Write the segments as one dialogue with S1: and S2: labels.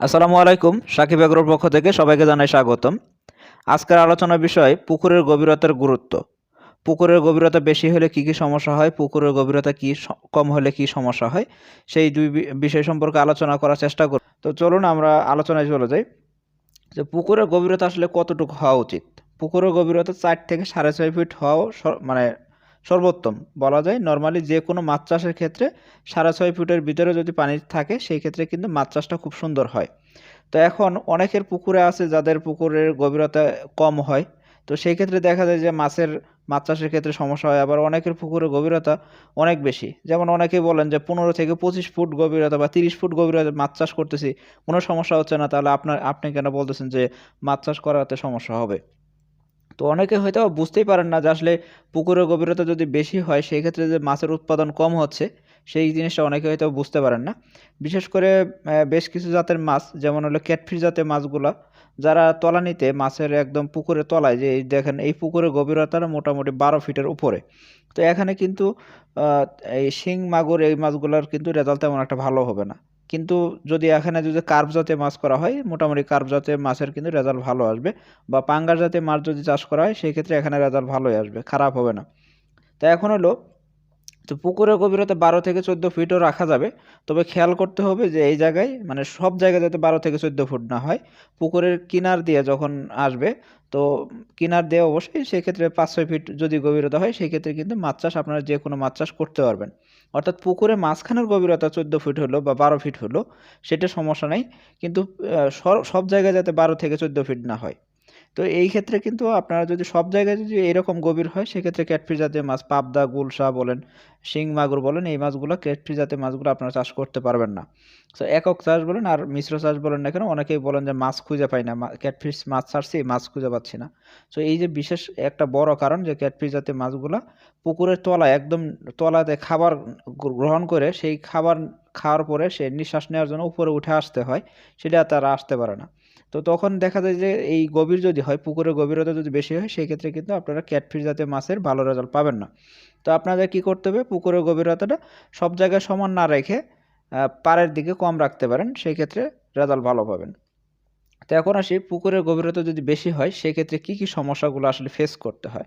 S1: আসসালামু আলাইকুম, সাকিব এগ্রোর পক্ষ থেকে সবাইকে জানাই স্বাগতম। আজকের আলোচনার বিষয় পুকুরের গভীরতার গুরুত্ব। পুকুরের গভীরতা বেশি হলে কি কি সমস্যা হয়, পুকুরের গভীরতা কি কম হলে কি সমস্যা হয়, সেই দুই বিষয় সম্পর্কে আলোচনা করার চেষ্টা করব তো চলুন আমরা আলোচনায় চলে যাই। যে পুকুরের গভীরতা আসলে কতটুকু হওয়া উচিত? পুকুরের গভীরতা চার থেকে সাড়ে ছয় ফিট হওয়া মানে সর্বোত্তম। বলা যায় নর্মালি যে কোনো মাছ চাষের ক্ষেত্রে সাড়ে ছয় ফুটের ভিতরে যদি পানি থাকে, সেই ক্ষেত্রে কিন্তু মাছ চাষটা খুব সুন্দর হয়। তো এখন অনেকের পুকুরে আছে যাদের পুকুরের গভীরতা কম হয়। তো সেই ক্ষেত্রে দেখা যায় যে মাছের, মাছ চাষের ক্ষেত্রে সমস্যা হয়। আবার অনেকের পুকুরের গভীরতা অনেক বেশি। যেমন অনেকেই বলেন যে পনেরো থেকে পঁচিশ ফুট গভীরতা বা তিরিশ ফুট গভীরতা মাছ চাষ করতেছি, কোনো সমস্যা হচ্ছে না। তাহলে আপনার, আপনি কেন বলতেছেন যে মাছ চাষ করাতে সমস্যা হবে? তো অনেকে হয়তো বুঝতেই পারেন না যে আসলে পুকুরের গভীরতা যদি বেশি হয় সেই ক্ষেত্রে যে মাছের উৎপাদন কম হচ্ছে, সেই জিনিসটা অনেকে হয়তো বুঝতে পারেন না। বিশেষ করে বেশ কিছু জাতের মাছ, যেমন হলো ক্যাটফিশ জাতের মাছগুলা, যারা তলানিতে মাছের একদম পুকুরে তলায়, যে দেখেন এই পুকুরের গভীরতাটা মোটামুটি বারো ফিটের উপরে। তো এখানে কিন্তু এই শিং, মাগুর এই মাছগুলোর কিন্তু রেজাল্ট তেমন একটা ভালো হবে না। কিন্তু যদি এখানে যদি কার্ভ জাতীয় মাছ করা হয়, মোটামুটি কার্ভ জাতীয় মাছের কিন্তু রেজাল্ট ভালো আসবে। বা পাঙ্গাস জাতীয় মাছ যদি চাষ করা হয় সেই ক্ষেত্রে এখানে রেজাল্ট ভালোই আসবে, খারাপ হবে না। তো এখন হলো, তো পুকুরের গভীরতা বারো থেকে চোদ্দ ফিটও রাখা যাবে। তবে খেয়াল করতে হবে যে এই জায়গায় মানে সব জায়গায় যাতে বারো থেকে চোদ্দ ফুট না হয়, পুকুরের কিনার দিয়ে যখন আসবে, তো কিনার দিয়ে অবশ্যই সেক্ষেত্রে পাঁচ ছয় ফিট যদি গভীরতা হয়, সেক্ষেত্রে কিন্তু মাছ চাষ আপনারা যে কোনো মাছ চাষ করতে পারবেন। অর্থাৎ পুকুরে মাঝখানের গভীরতা চোদ্দ ফিট হলো বা বারো ফিট হলো, সেটা সমস্যা নাই। কিন্তু সব জায়গায় যাতে বারো থেকে চোদ্দ ফিট না হয়। তো এই ক্ষেত্রে কিন্তু আপনারা যদি সব জায়গায় যদি এরকম গভীর হয়, সেক্ষেত্রে ক্যাটফিশ জাতীয় মাছ, পাবদা, গুলশা বলেন, শিং মাগুর বলেন, এই মাছগুলো ক্যাটফিশ জাতীয় মাছগুলো আপনারা চাষ করতে পারবেন না। তো একক চাষ বলেন আর মিশ্র চাষ বলেন না কেন, অনেকেই বলেন যে মাছ খুঁজে পাই না ক্যাটফিশ মাছ ছাড়ছি, মাছ খুঁজে পাচ্ছি না। তো এই যে বিশেষ একটা বড় কারণ যে ক্যাটফিশ জাতীয় মাছগুলো পুকুরের তলায়, একদম তলাতে খাবার গ্রহণ করে, সেই খাবার খাওয়ার পরে সে নিঃশ্বাস নেওয়ার জন্য উপরে উঠে আসতে হয়, সেটা তারা আসতে পারে না। তো তখন দেখা যায় যে এই গভীর যদি হয়, পুকুরের গভীরতা যদি বেশি হয় সেই ক্ষেত্রে কিন্তু আপনারা ক্যাটফিশ জাতীয় মাছের ভালো রেজাল্ট পাবেন না। তো আপনাদের কি করতে হবে? পুকুরের গভীরতাটা সব জায়গায় সমান না রেখে পাড়ের দিকে কম রাখতে পারেন সেই ক্ষেত্রে রেজাল্ট ভালো পাবেন। তো এখন আসি, পুকুরের গভীরতা যদি বেশি হয়, সেক্ষেত্রে কি কি সমস্যাগুলো আসলে ফেস করতে হয়?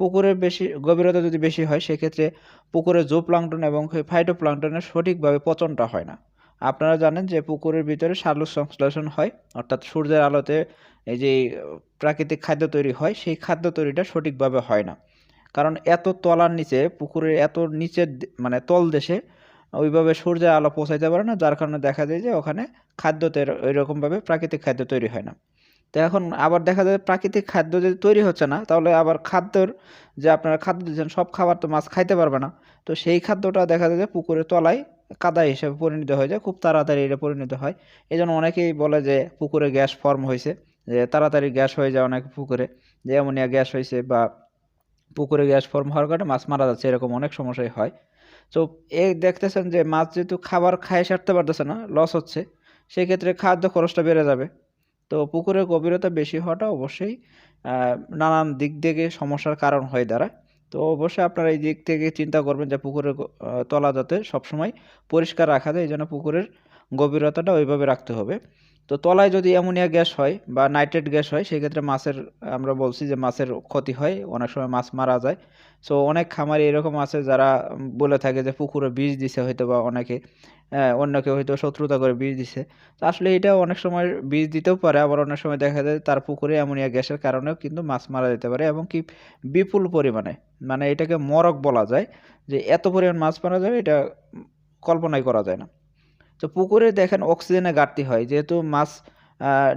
S1: পুকুরের বেশি, গভীরতা যদি বেশি হয়, সেক্ষেত্রে পুকুরে জো প্লাঙ্কটন এবং ফাইটো প্লাঙ্কটনের সঠিকভাবে পচনটা হয় না। আপনারা জানেন যে পুকুরের ভিতরে সালোক সংশ্লেষণ হয়, অর্থাৎ সূর্যের আলোতে এই যে, প্রাকৃতিক খাদ্য তৈরি হয়, সেই খাদ্য তৈরিটা সঠিকভাবে হয় না। কারণ এত তলার নিচে, পুকুরের এত নিচের মানে তল দেশে ওইভাবে সূর্যের আলো পৌঁছাইতে পারে না, যার কারণে দেখা যায় যে ওখানে খাদ্য তৈরি ওইরকমভাবে প্রাকৃতিক খাদ্য তৈরি হয় না। তো এখন আবার দেখা যায় প্রাকৃতিক খাদ্য যদি তৈরি হচ্ছে না, তাহলে আবার খাদ্যর যে আপনারা খাদ্য দিচ্ছেন, সব খাবার তো মাছ খাইতে পারবে না। তো সেই খাদ্যটা দেখা যায় যে পুকুরের তলায় কাদা হিসেবে পরিণত হয়ে যায়, খুব তাড়াতাড়ি এটা পরিণত হয়। এই জন্য অনেকেই বলে যে পুকুরে গ্যাস ফর্ম হয়েছে, যে তাড়াতাড়ি গ্যাস হয়ে যায় অনেক পুকুরে, যে অ্যামোনিয়া গ্যাস হয়েছে বা পুকুরে গ্যাস ফর্ম হওয়ার কারণে মাছ মারা যাচ্ছে, এরকম অনেক সমস্যাই হয়। তো এই দেখতেছেন যে মাছ যেহেতু খাবার খায় সারতে পারতেছে না লস হচ্ছে, সেক্ষেত্রে খাদ্য খরচটা বেড়ে যাবে। তো পুকুরের গভীরতা বেশি হওয়াটা অবশ্যই নানান দিক থেকে সমস্যার কারণ হয়ে দাঁড়ায়। তো অবশ্যই আপনারা এই দিক থেকে চিন্তা করবেন যে পুকুরের তলা যাতে সবসময় পরিষ্কার রাখা যায়, এই জন্য পুকুরের গভীরতাটা ওইভাবে রাখতে হবে। তো তলায় যদি অ্যামোনিয়া গ্যাস হয় বা নাইট্রেট গ্যাস হয় সেক্ষেত্রে মাছের আমরা বলছি যে মাছের ক্ষতি হয় অনেক সময় মাছ মারা যায়। সো অনেক খামারি এরকম আছে যারা বলে থাকে যে পুকুরে বিষ দিছে হয়তো বা অনেকে আহ, অন্য কেউ হয়তো শত্রুতা করে বিষ দিছে। তো আসলে এটা অনেক সময় বীজ দিতেও পারে আবার অনেক সময় দেখা যায় তার পুকুরে অ্যামোনিয়া গ্যাসের কারণেও কিন্তু মাছ মারা যেতে পারে এবং কি বিপুল পরিমাণে মানে এটাকে মরক বলা যায় যে এত পরিমাণ মাছ মারা যাবে এটা কল্পনাই করা যায় না। তো পুকুরে দেখেন অক্সিজেনের ঘাটতি হয়। যেহেতু মাছ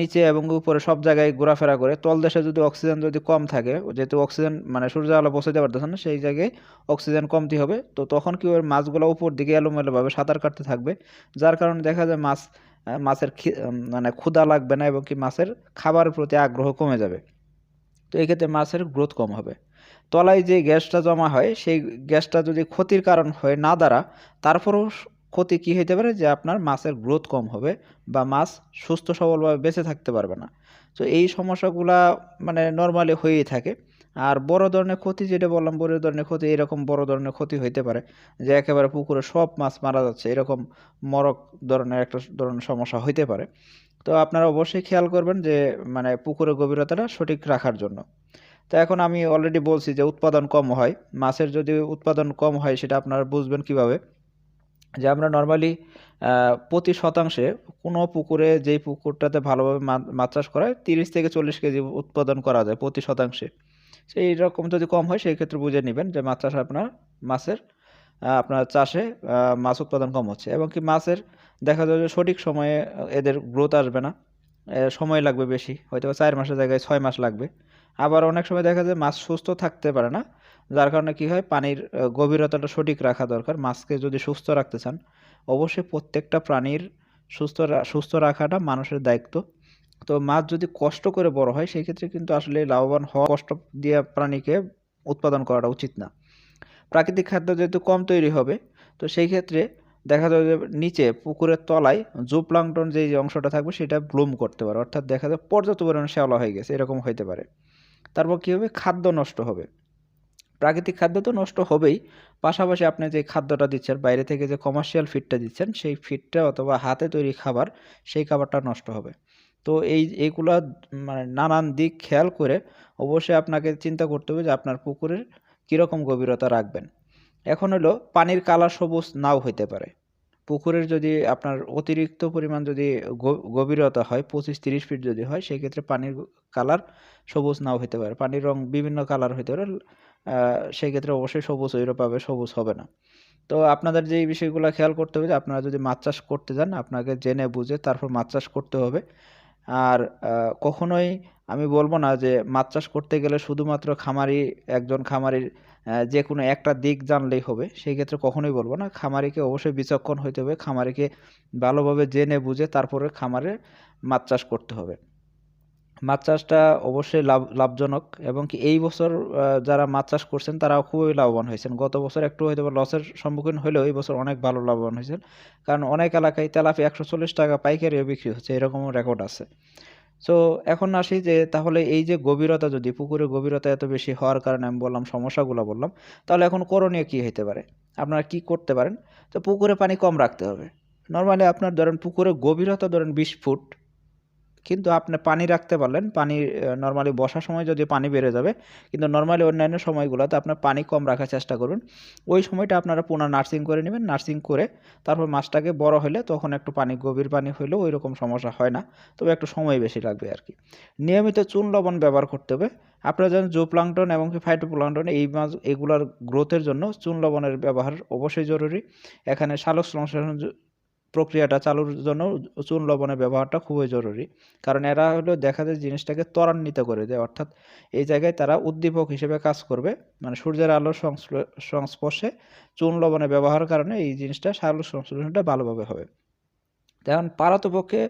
S1: নিচে এবং উপরে সব জায়গায় ঘোরাফেরা করে তলদেশে যদি অক্সিজেন যদি কম থাকে, যেহেতু অক্সিজেন মানে সূর্য আলো পৌঁছাতে পারতেছে না, সেই জায়গায় অক্সিজেন কমতি হবে। তো তখন কি ওর মাছগুলো উপর দিকে এলোমেলোভাবে সাঁতার কাটতে থাকবে, যার কারণে দেখা যায় মাছ মাছের মানে ক্ষুধা লাগবে না এবং কি মাছের খাবারের প্রতি আগ্রহ কমে যাবে। তো এই ক্ষেত্রে মাছের গ্রোথ কম হবে। তলায় যে গ্যাসটা জমা হয়, সেই গ্যাসটা যদি ক্ষতির কারণ হয়ে না দাঁড়া তারপরেও ক্ষতি কী হতে পারে? যে আপনার মাছের গ্রোথ কম হবে বা মাছ সুস্থ সবলভাবে বেঁচে থাকতে পারবে না। তো এই সমস্যাগুলা মানে নর্মালি হয়েই থাকে। আর বড় ধরনের ক্ষতি যেটা বললাম, বড় ধরনের ক্ষতি এরকম বড় ধরনের ক্ষতি হইতে পারে যে একেবারে পুকুরে সব মাছ মারা যাচ্ছে। এরকম মরক ধরনের একটা ধরনের সমস্যা হইতে পারে। তো আপনারা অবশ্যই খেয়াল করবেন যে মানে পুকুরের গভীরতাটা সঠিক রাখার জন্য। তো এখন আমি অলরেডি বলছি যে উৎপাদন কম হয়। মাছের যদি উৎপাদন কম হয় সেটা আপনারা বুঝবেন কীভাবে? যে আমরা নর্মালি প্রতি শতাংশে কোনো পুকুরে যেই পুকুরটাতে ভালোভাবে মাছ চাষ করা হয়, তিরিশ থেকে চল্লিশ কেজি উৎপাদন করা যায় প্রতি শতাংশে। সেই রকম যদি কম হয় সেই ক্ষেত্রে বুঝে নেবেন যে মাছ চাষে আপনার, মাছের আপনার চাষে মাছ উৎপাদন কম হচ্ছে। এবং কি মাছের দেখা যায় যে সঠিক সময়ে এদের গ্রোথ আসবে না। সময় লাগবে বেশি। হয়তো চার মাসের জায়গায় ছয় মাস লাগবে। আবার অনেক সময় দেখা যায় মাছ সুস্থ থাকতে পারে না। যার কারণে কি হয়? পানির গভীরতাটা সঠিক রাখা দরকার। মাছকে যদি সুস্থ রাখতে চান, অবশ্যই প্রত্যেকটা প্রাণীর সুস্থ সুস্থ রাখাটা মানুষের দায়িত্ব। তো মাছ যদি কষ্ট করে বড় হয় সেই ক্ষেত্রে কিন্তু আসলে লাভবান হওয়া, কষ্ট দিয়ে প্রাণীকে উৎপাদন করাটা উচিত না। প্রাকৃতিক খাদ্য যেহেতু কম তৈরি হবে, তো সেই ক্ষেত্রে দেখা যাবে যে নিচে, পুকুরের তলায় জুপ্লাংটন যে অংশটা থাকবে, সেটা ব্লুম করতে পারে। অর্থাৎ দেখা যায় পর্যাপ্ত পরিমাণে শ্যাওলা হয়ে গেছে, এরকম হইতে পারে। তারপর কী হবে? খাদ্য নষ্ট হবে। প্রাকৃতিক খাদ্য তো নষ্ট হবেই। পাশাপাশি আপনি যে খাদ্যটা দিচ্ছেন, বাইরে থেকে যে কমার্শিয়াল ফিডটা দিচ্ছেন, সেই ফিডটা অথবা হাতে তৈরি খাবার, সেই খাবারটা নষ্ট হবে। তো এই এইগুলা মানে নানান দিক খেয়াল করে অবশ্যই আপনাকে চিন্তা করতে হবে যে আপনার পুকুরের কীরকম গভীরতা রাখবেন। এখন হলো পানির কালার সবুজ নাও হইতে পারে। পুকুরের যদি আপনার অতিরিক্ত পরিমাণ যদি গভীরতা হয়, পঁচিশ তিরিশ ফিট যদি হয় সেই ক্ষেত্রে পানির কালার সবুজ নাও হতে পারে। পানির রং বিভিন্ন কালার হতে পারে। সেক্ষেত্রে অবশ্যই সবুজ ওইরকমভাবে সবুজ হবে না। তো আপনাদের যে বিষয়গুলো খেয়াল করতে হবে যে, আপনারা যদি মাছ চাষ করতে যান, আপনাকে জেনে বুঝে তারপর মাছ চাষ করতে হবে। আর কখনোই আমি বলব না যে, মাছ চাষ করতে গেলে শুধুমাত্র খামারি, একজন খামারির যে কোনো একটা দিক জানলেই হবে। সেই ক্ষেত্রে কখনোই বলব না। খামারিকে অবশ্যই বিচক্ষণ হইতে হবে। খামারিকে ভালোভাবে জেনে বুঝে তারপরে খামারে মাছ চাষ করতে হবে। মাছ চাষটা অবশ্যই লাভ, লাভজনক এবং কি এই বছর যারা মাছ চাষ করছেন তারাও খুবই লাভবান হয়েছেন। গত বছর একটু হয়তো লসের সম্মুখীন হলেও এই বছর অনেক ভালো লাভবান হয়েছেন। কারণ অনেক এলাকায় তেলাপি একশো চল্লিশ টাকা পাইকারিও বিক্রি হচ্ছে। এরকমও রেকর্ড আছে। সো এখন আসি যে, তাহলে এই যে গভীরতা যদি, পুকুরের গভীরতা এত বেশি হওয়ার কারণে আমি বললাম, সমস্যাগুলো বললাম, তাহলে এখন করণীয় কী হইতে পারে? আপনারা কি করতে পারেন? তো পুকুরে পানি কম রাখতে হবে। নর্মালি আপনার ধরেন পুকুরের গভীরতা ধরেন বিশ ফুট কিন্তু আপনি পানি রাখতে পারলেন। পানি নর্মালি বসার সময় যদি পানি বেড়ে যাবে, কিন্তু নর্মালি অন্যান্য সময়গুলোতে আপনার পানি কম রাখার চেষ্টা করুন। ওই সময়টা আপনারা পুনঃ নার্সিং করে নেবেন। নার্সিং করে তারপর মাছটাকে বড় হলে তখন একটু পানি, গভীর পানি হলেও ওই রকম সমস্যা হয় না। তবে একটু সময় বেশি লাগবে আর কি। নিয়মিত চুন লবণ ব্যবহার করতে হবে। আপনারা জানেন জুপ্লাংটন এবং ফাইটোপ্লাংটন এই মাছ, এগুলার গ্রোথের জন্য চুন লবণের ব্যবহার অবশ্যই জরুরি। এখানে সালোক সংশ্লেষণ প্রক্রিয়াটা চালুর জন্য চুন লবণের ব্যবহারটা খুবই জরুরি। কারণ এরা হলো দেখা যায় জিনিসটাকে ত্বরান্বিত করে দেয়। অর্থাৎ এই জায়গায় তারা উদ্দীপক হিসেবে কাজ করবে। মানে সূর্যের আলোর সংস্পর্শে চুন লবণের ব্যবহারের কারণে এই জিনিসটা সালোক সংশ্লেষণটা ভালোভাবে হবে। তেমন পারতপক্ষে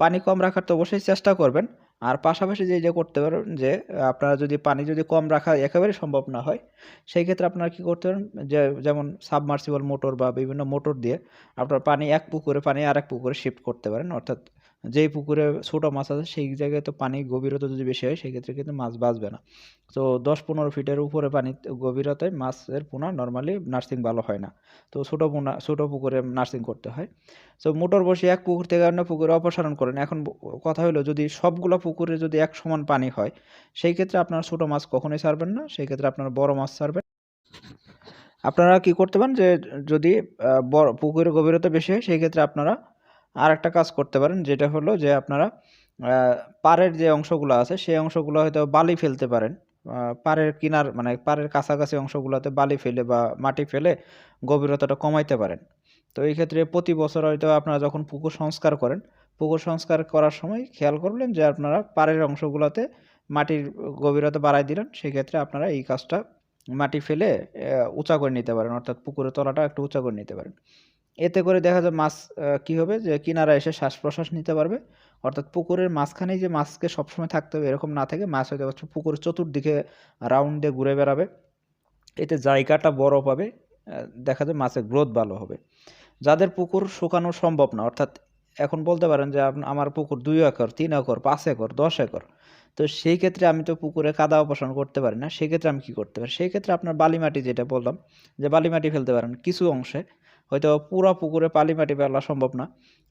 S1: পানি কম রাখার তো অবশ্যই চেষ্টা করবেন। আর পাশাপাশি যে যে করতে পারেন যে, আপনার যদি পানি যদি কম রাখা একেবারে সম্ভব না হয়, সেই ক্ষেত্রে আপনারা কী করতে পারেন? যে, যেমন সাবমার্সিবল মোটর বা বিভিন্ন মোটর দিয়ে আপনার পানি এক পুকুরে, পানি আর এক পুকুরে শিফট করতে পারেন। অর্থাৎ যেই পুকুরে ছোটো মাছ আছে, সেই জায়গায় তো পানি গভীরতা যদি বেশি হয় সেই ক্ষেত্রে কিন্তু মাছ বাঁচবে না। তো দশ পনেরো ফিটের উপরে পানি গভীরতায় মাছের পোনা নর্মালি নার্সিং ভালো হয় না। তো ছোটো পোনা, ছোটো পুকুরে নার্সিং করতে হয়। তো মোটর বসিয়ে এক পুকুর থেকে অন্য পুকুরে অপসারণ করেন। এখন কথা হলো যদি সবগুলো পুকুরে যদি এক সমান পানি হয়, সেই ক্ষেত্রে আপনারা ছোটো মাছ কখনোই ছাড়বেন না, সেই ক্ষেত্রে আপনারা বড় মাছ ছাড়বেন আপনারা কি করতে পারেন যে, যদি বড়, পুকুরের গভীরতা বেশি হয়, সেই ক্ষেত্রে আপনারা আর একটা কাজ করতে পারেন, যেটা হলো যে আপনারা পাড়ের যে অংশগুলো আছে, সেই অংশগুলো হয়তো বালি ফেলতে পারেন। পাড়ের কিনার মানে পাড়ের কাছাকাছি অংশগুলোতে বালি ফেলে বা মাটি ফেলে গভীরতাটা কমাইতে পারেন। তো এই ক্ষেত্রে প্রতি বছর হয়তো আপনারা যখন পুকুর সংস্কার করেন, পুকুর সংস্কার করার সময় খেয়াল করলেন যে আপনারা পাড়ের অংশগুলোতে মাটির গভীরতা বাড়াই দিলেন, সেক্ষেত্রে আপনারা এই কাজটা মাটি ফেলে উঁচা করে নিতে পারেন, অর্থাৎ পুকুরের তলাটা একটু উঁচা করে নিতে পারেন। এতে করে দেখা যায় মাছ কি হবে যে কিনারা এসে শ্বাস প্রশ্বাস নিতে পারবে। অর্থাৎ পুকুরের মাঝখানেই যে মাছকে সবসময় থাকতে হবে, এরকম না থেকে মাছ হয়তো পুকুরের চতুর্দিকে রাউন্ড দিয়ে ঘুরে বেড়াবে। এতে জায়গাটা বড় পাবে দেখা যায় মাছের গ্রোথ ভালো হবে। যাদের পুকুর শুকানো সম্ভব না, অর্থাৎ এখন বলতে পারেন যে আমার পুকুর দুই একর, তিন একর, পাঁচ একর, দশ একর, তো সেই ক্ষেত্রে আমি তো পুকুরে কাদা অপসারণ করতে পারি না, সেক্ষেত্রে আমি কী করতে পারি? সেই ক্ষেত্রে আপনার বালি মাটি যেটা বললাম, যে বালি মাটি ফেলতে পারেন কিছু অংশে হয়তো পুরো পুকুরে বালি মাটি ফেলা সম্ভব না।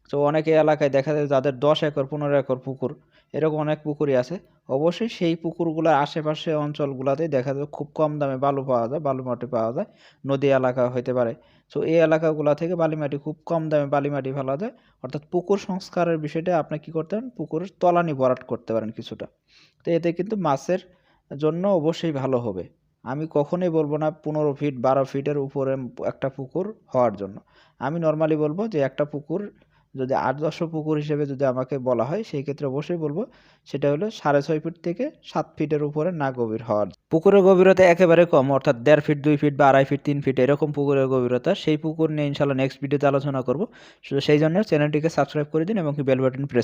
S1: তো অনেকে এলাকায় দেখা যায় যাদের দশ একর, পনেরো একর পুকুর, এরকম অনেক পুকুরই আছে। অবশ্যই সেই পুকুরগুলোর আশেপাশে অঞ্চলগুলোতে দেখা যায় খুব কম দামে বালু পাওয়া যায়, বালু মাটি পাওয়া যায়। নদী এলাকা হতে পারে। তো এই এলাকাগুলো থেকে বালি মাটি, খুব কম দামে বালি মাটি ফেলা যায়। অর্থাৎ পুকুর সংস্কারের বিষয়টা আপনি কী করতে পারেন? পুকুরের তলানি ভরাট করতে পারেন কিছুটা। তো এতে কিন্তু মাছের জন্য অবশ্যই ভালো হবে। আমি কখনোই বলব না পনেরো ফিট বারো ফিটের উপরে একটা পুকুর হওয়ার জন্য। আমি নর্মালি বলব যে একটা পুকুর যদি আট দশশো পুকুর হিসেবে যদি আমাকে বলা হয়, সেই ক্ষেত্রে অবশ্যই বলব সেটা হলো সাড়ে ছয় ফিট থেকে সাত ফিটের উপরে না গভীর হওয়ার। পুকুরের গভীরতা একেবারে কম, অর্থাৎ দেড় ফিট দুই ফিট বা আড়াই ফিট তিন ফিট এরকম পুকুরের গভীরতা। সেই পুকুর নিয়ে ইনশাল্লাহ নেক্সট ভিডিওতে আলোচনা করব। সেই জন্য চ্যানেলটিকে সাবস্ক্রাইব করে দিন এবং বেল বাটন প্রেস